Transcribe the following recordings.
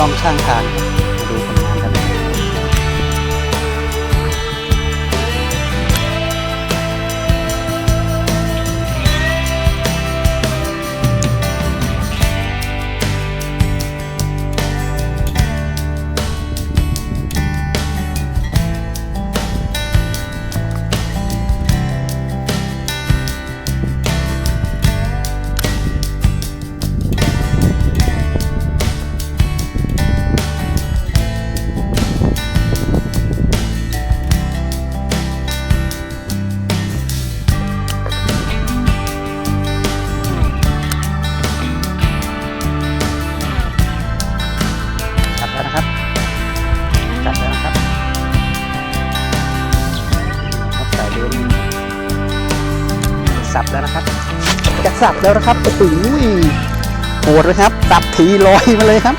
ล่องข้างทาง แล้วนะครับ จะสับแล้วนะครับโอ้โหปวดเลยครับสับทีลอยมาเลยครับ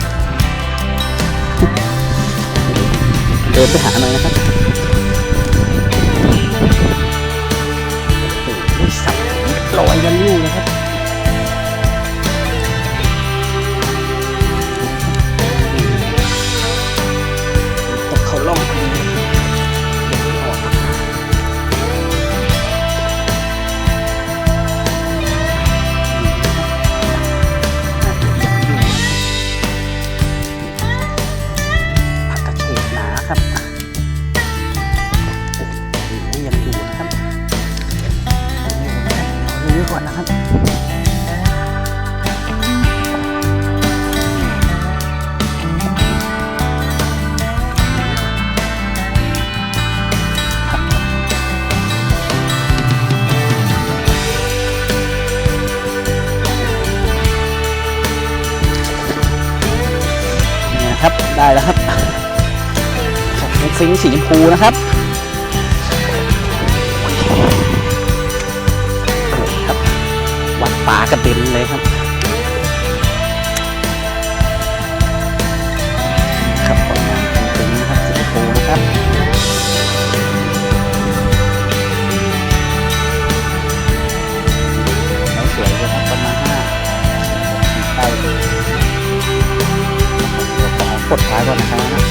เดินไปหาหน่อยนะครับ เดี๋ยวก่อนนะครับครับ ได้แล้วครับ เป็นซิงสีชมพูนะครับ ป่ากระเด็นเลยครับ ครับผลงานเป็นซิงนะครับสีชมพูนะครับแล้วสวยเลยครับประมาณห้าใต้เลยขอกดท้ายก่อนนะครับ